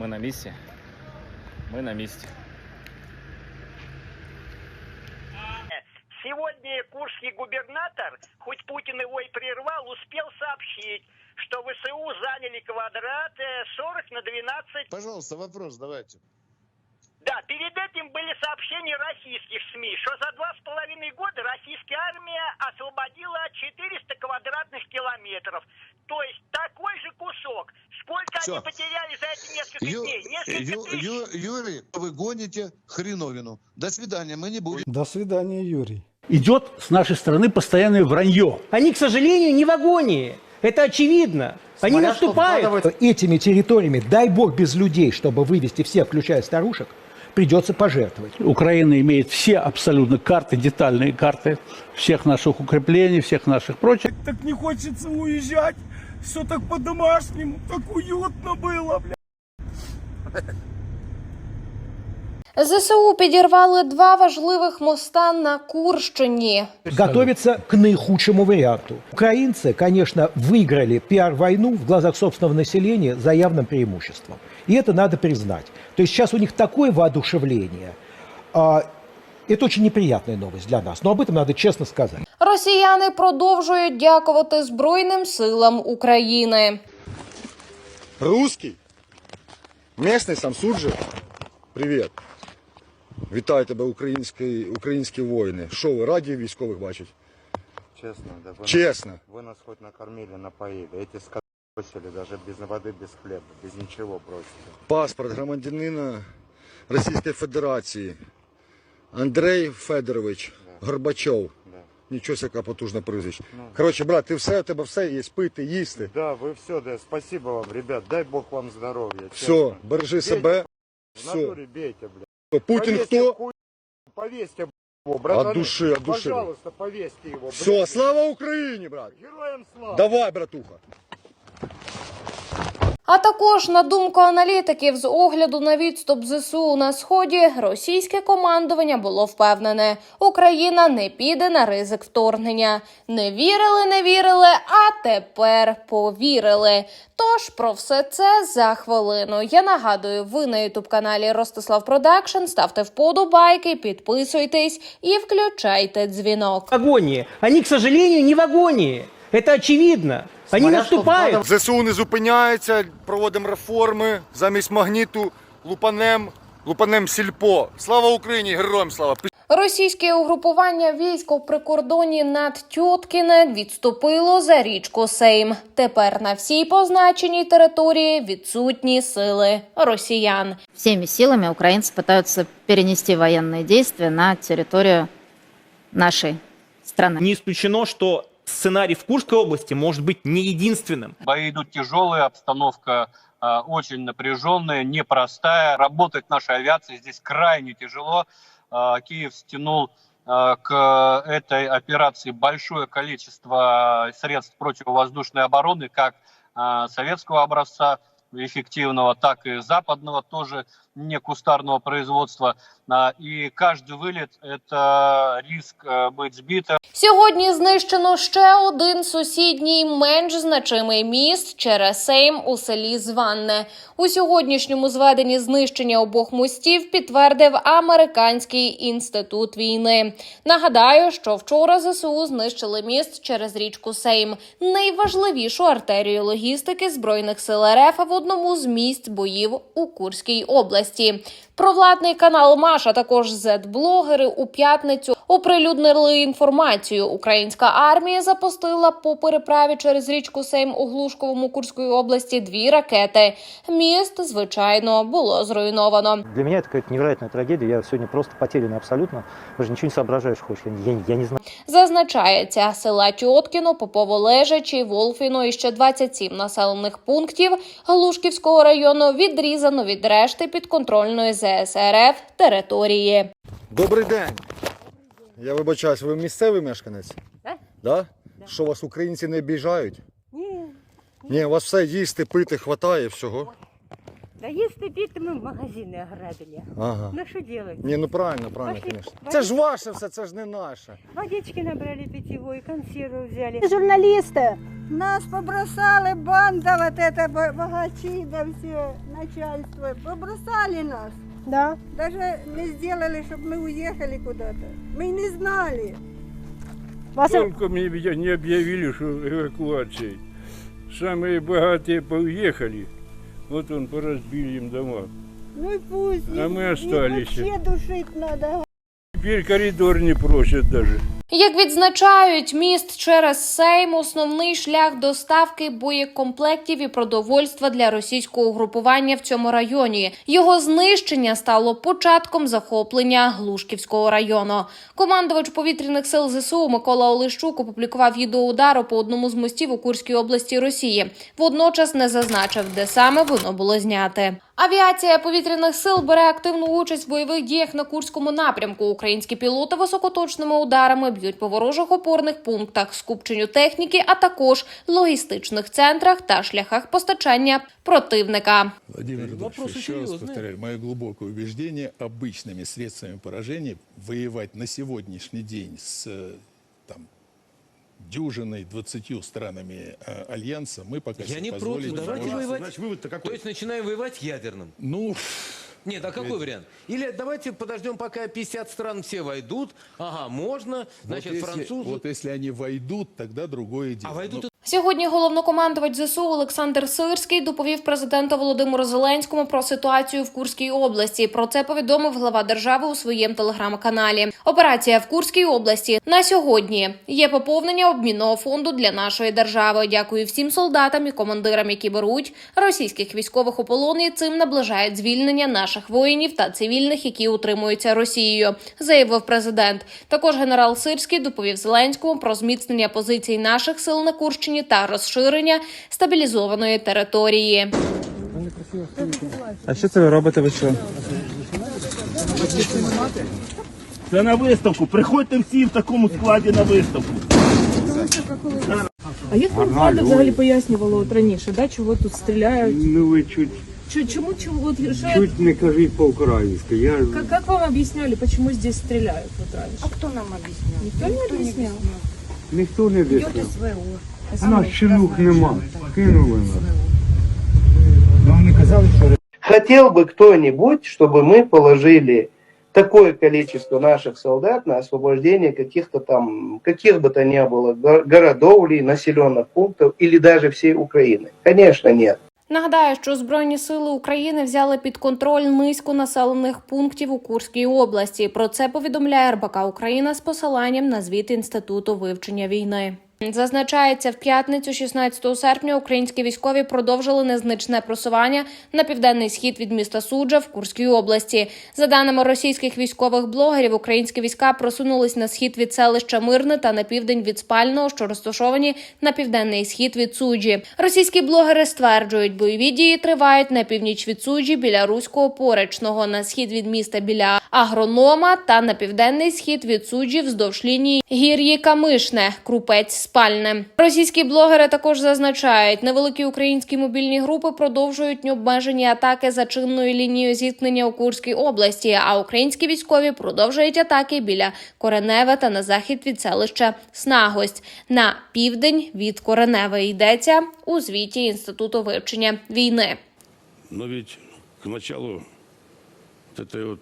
Ми на місці. Ми на місці. Сегодня курский губернатор, хоть Путин его и прервал, успел сообщить, что ВСУ заняли квадрат э, 40 на 12. Пожалуйста, вопрос давайте. Да, перед этим были сообщения российских СМИ, что за два с половиной года российская армия освободила 400 квадратных километров. То есть такой же кусок. Всё. они потеряли за эти несколько Ю- дней? Несколько Ю- тысяч. Ю- Юрий, вы гоните хреновину. До свидания, мы не будем. До свидания, Юрий. идет с нашей стороны постоянное вранье. Они, к сожалению, не в агонии. Это очевидно. Они Смотря что наступают. вкладывать Этими территориями, дай бог без людей, чтобы вывести всех, включая старушек, придется пожертвовать. Украина имеет все абсолютно карты, детальные карты всех наших укреплений, всех наших прочих. Так не хочется уезжать. Все так по-домашнему, так уютно было, бля. ЗСУ підірвали два важливих моста на Курщині. Готовиться к наихудшему варианту. Украинцы, конечно, выиграли пиар-войну в глазах собственного населения за явным преимуществом. И это надо признать. То есть сейчас у них такое воодушевление. А, это очень неприятная новость для нас, но об этом надо честно сказать. Росіяни продовжують дякувати Збройним силам України. Русский? Местный Самсуджи? Привіт. Вітаю тебе, українські, українські воїни. Що ви раді військових бачить? Честно, да вы, Чесно. Нас, вы нас хоть накормили, напоили. Эти скоты бросили даже без воды, без хлеба, без ничего бросили. Паспорт громадянина Російської Федерації. Андрей Федорович Горбачов. Да. Нічого яка потужна прізвище. Ну. Коротше, брат, ти все, у тебе все є, пити, їсти. Да, вы все, да, спасибо вам, ребят, дай бог вам здоровья. Все, честно. бережи себе. В Все. натуре бейте, бля. Путін Повесьте хто? хуй, Повесьте его, братаны. От души, от души. Пожалуйста, повесьте его. Все, блядь. слава Україні, брат! Героям слава! Давай, братуха! А також, на думку аналітиків, з огляду на відступ ЗСУ на сході, російське командування було впевнене, Україна не піде на ризик вторгнення. Не вірили, не вірили, а тепер повірили. Тож про все це за хвилину. Я нагадую, ви на ютуб каналі Ростислав Продакшн. Ставте вподобайки, підписуйтесь і включайте дзвінок. В агонии. Они, к сожалению, не в. Это очевидно. Они наступают. ЗСУ не зупиняється, проводимо реформи. Замість магніту лупанем, лупанем сільпо. Слава Україні, героям слава! Російське угрупування військ у прикордоні над Тьоткіне відступило за річку Сейм. Тепер на всій позначеній території відсутні сили росіян. Всеми силами украинцы пытаются перенести военные действия на территорию нашей страны. Не исключено, что сценарий в Курской области может быть не единственным. Бои идут тяжелые, обстановка э, очень напряженная, непростая. Работать нашей авиации здесь крайне тяжело. Э, Киев стянул э, к этой операции большое количество средств противовоздушной обороны, как советского образца эффективного, так и западного, тоже не кустарного производства. А, И каждый вылет – это риск э, быть сбитым. Сьогодні знищено ще один сусідній менш значимий міст через Сейм у селі Званне. У сьогоднішньому зведенні знищення обох мостів підтвердив американський інститут війни. Нагадаю, що вчора ЗСУ знищили міст через річку Сейм, найважливішу артерію логістики збройних сил РФ в одному з місць боїв у Курській області. Провладний канал Маш, а також зет-блогери у п'ятницю оприлюднили інформацію. Українська армія запустила по переправі через річку Сейм у Глушковому Курської області дві ракети. Міст, звичайно, було зруйновано. Для меня это какая-то невероятная. Я сегодня просто потерянный абсолютно. Даже ничего не соображаешь, хочешь. Я, я, я не знаю. Зазначається, села Тьоткіно, Попово Лежачі, Волфіно і ще 27 населених пунктів Глушківського району відрізано від решти підконтрольної ЗСРФ території. Добрий день. Я вибачаюсь, ви місцевий мешканець? Да. Да? Що вас українці не обіжають? Ні, Ні, у вас все їсти, пити, хватає всього. да если пить, мы магазины ограбили. Ага. Ну что делать? Ні, ну правильно, правильно, Пошли, звісно. пошли. Це ж ваше все, це ж не наше. Водички набрали питьевой, консервы взяли. Журналисты, Нас побросали банда вот эта бо- богачи, да все, начальство. Побросали нас. Да. Даже не сделали, чтобы мы уехали куда-то. Мы не знали. Вас Только мне ведь не объявили, что эвакуацией. Самые богатые поуехали. Вот он поразбили им дома. Ну и пусть. А мы остались. вообще душить надо. Теперь коридор не просят даже. Як відзначають, міст через Сейм основний шлях доставки боєкомплектів і продовольства для російського угрупування в цьому районі. Його знищення стало початком захоплення Глушківського району. Командувач повітряних сил ЗСУ Микола Олещук опублікував відео удару по одному з мостів у Курській області Росії. Водночас не зазначив, де саме воно було зняте. Авіація повітряних сил бере активну участь в бойових діях на Курському напрямку. Українські пілоти високоточними ударами б'ють по ворожих опорних пунктах, скупченню техніки, а також логістичних центрах та шляхах постачання противника. Владимир Владимирович, еще раз повторяю, мое глубокое убеждение, обычными средствами поражения воевать на сегодняшний день с э, там, Дюжиной, двадцатью странами э, Альянса мы пока Я себе не позволить против, давайте можем. воевать. Значит, вывод-то какой? То есть начинаем воевать ядерным. Ну, Нет, а какой вариант? Или давайте подождем, пока 50 стран все войдут. Ага, можно. Значит, вот, если, французы... вот если они войдут, тогда другое дело. А войдут Но Сьогодні головнокомандувач ЗСУ Олександр Сирський доповів президенту Володимиру Зеленському про ситуацію в Курській області. Про це повідомив глава держави у своєму телеграм-каналі. Операція в Курській області на сьогодні є поповнення обмінного фонду для нашої держави. Дякую всім солдатам і командирам, які беруть російських військових у полон і цим наближають звільнення наших воїнів та цивільних, які утримуються Росією, заявив президент. Також генерал Сирський доповів Зеленському про зміцнення позицій наших сил на Курщині та розширення стабілізованої території. А що це ви робите ви що? Це на виставку. Приходьте всі в такому складі на виставку. А як вам влада взагалі пояснювала от раніше, да, чого тут стріляють? Ну ви чуть, Чо- Чому, чому, от, що, чуть не кажіть по-українськи. Я как, как вам объясняли, почему здесь стреляют вот раньше? А кто нам объяснял? Никто не объяснял? ніхто не Идет об'ясняв. СВО. У нас щенух нема. Кинули нас. Хотел бы кто-нибудь, чтобы мы положили такое количество наших солдат на освобождение каких-то там, каких бы то ни было го- городов или населенных пунктов, или даже всей Украины? Конечно, нет. Нагадаю, що Збройні сили України взяли під контроль низку населених пунктів у Курській області. Про це повідомляє РБК Україна з посиланням на звіт Інституту вивчення війни. Зазначається, в п'ятницю, 16 серпня, українські військові продовжили незначне просування на південний схід від міста Суджа в Курській області. За даними російських військових блогерів, українські війська просунулись на схід від селища Мирне та на південь від Спального, що розташовані на південний схід від Суджі. Російські блогери стверджують, бойові дії тривають на північ від Суджі біля Руського поречного, на схід від міста біля Агронома та на південний схід від Суджі вздовж лінії Гір'ї Камишне, Крупець Спальне. Російські блогери також зазначають, невеликі українські мобільні групи продовжують необмежені атаки за чинною лінією зіткнення у Курській області. А українські військові продовжують атаки біля Кореневе та на захід від селища Снагость на південь від Кореневе. Йдеться у звіті Інституту вивчення війни. Но ведь к началу этой вот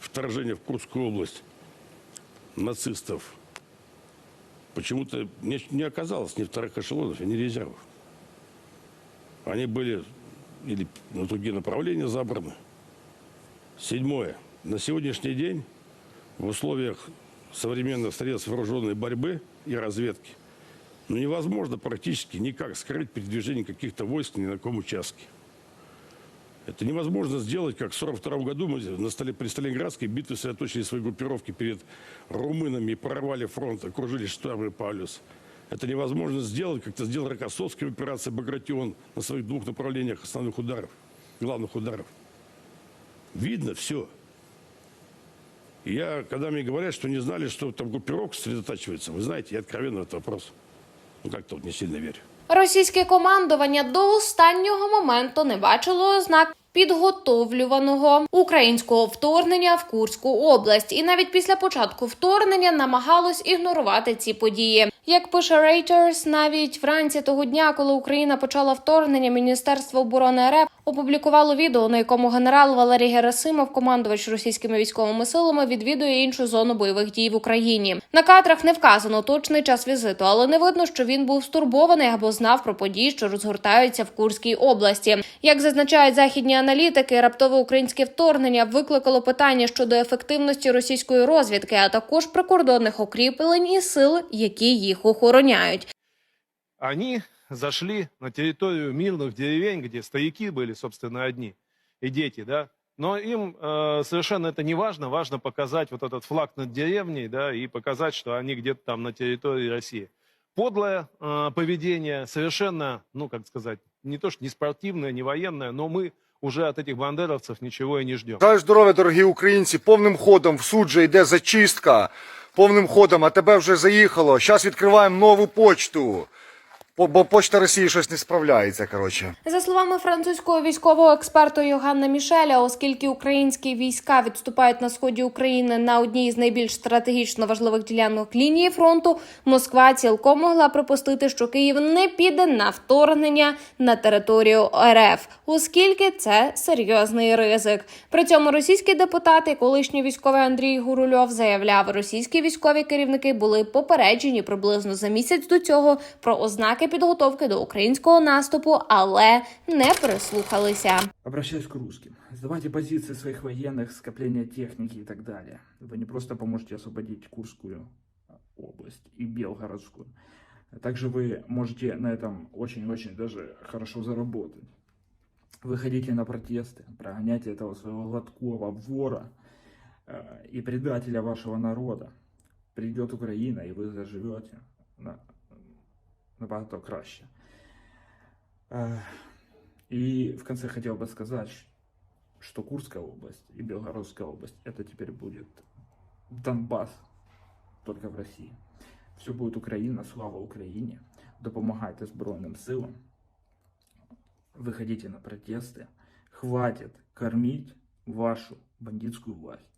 вторжения в Курскую область нацистов почему-то не, не оказалось ни вторых эшелонов, ни резервов. Они были или на другие направления забраны. Седьмое. На сегодняшний день в условиях современных средств вооруженной борьбы и разведки ну, невозможно практически никак скрыть передвижение каких-то войск ни на каком участке. Это невозможно сделать, как в 1942 году мы на столе, при Сталинградской битве сосредоточили свои группировки перед румынами и прорвали фронт, окружили штабы Павлюс. Это невозможно сделать, как это сделал Рокоссовский в операции «Багратион» на своих двух направлениях основных ударов, главных ударов. Видно все. Я, когда мне говорят, что не знали, что там группировка сосредотачивается, вы знаете, я откровенно этот вопрос, ну как-то вот не сильно верю. Російське командування до останнього моменту не бачило ознак підготовлюваного українського вторгнення в Курську область, і навіть після початку вторгнення намагалось ігнорувати ці події. Як пише Reuters, навіть вранці того дня, коли Україна почала вторгнення, Міністерство оборони РФ опублікувало відео, на якому генерал Валерій Герасимов, командувач російськими військовими силами, відвідує іншу зону бойових дій в Україні. На кадрах не вказано точний час візиту, але не видно, що він був стурбований або знав про події, що розгортаються в Курській області. Як зазначають західні аналітики, раптове українське вторгнення викликало питання щодо ефективності російської розвідки, а також прикордонних укріплень і сил, які їх охороняють. Они зашли на территорию мирных деревень, где стояки были, собственно, одни, и дети, да. Но им э, совершенно это не важно. Важно показать вот этот флаг над деревней, да, и показать, что они где-то там на территории России. Подлое э, поведение, совершенно, ну, как сказать, не то что не спортивное, не военное, но мы уже от этих бандеровцев ничего и не ждем. Бажаю здоров'я, дорогі українці. Повним ходом в суд же йде зачистка. Повним ходом, а тебе вже заїхало. Зараз відкриваємо нову почту. Бо- почта Росії щось не справляється, коротше. За словами французького військового експерта Йоганна Мішеля, оскільки українські війська відступають на сході України на одній з найбільш стратегічно важливих ділянок лінії фронту, Москва цілком могла припустити, що Київ не піде на вторгнення на територію РФ, оскільки це серйозний ризик. При цьому російські депутати, колишній військовий Андрій Гурульов заявляв, російські військові керівники були попереджені приблизно за місяць до цього про ознаки підготовки до українського наступу, але не прислухалися. Обращаюсь к русским. Сдавайте позиции своих военных, скопления техники и так далее. Вы не просто поможете освободить Курскую область и Белгородскую. Также вы можете на этом очень-очень даже хорошо заработать. Выходите на протесты, прогоняйте этого своего гладкого вора э, и предателя вашего народа. Придет Украина, и вы заживете на, набагато краще. Э, И в конце хотел бы сказать, что Курская область и Белгородская область это теперь будет Донбасс, только в России. Все будет Украина, слава Украине. Допомагайте Збройним силам. Выходите на протесты. Хватит кормить вашу бандитскую власть.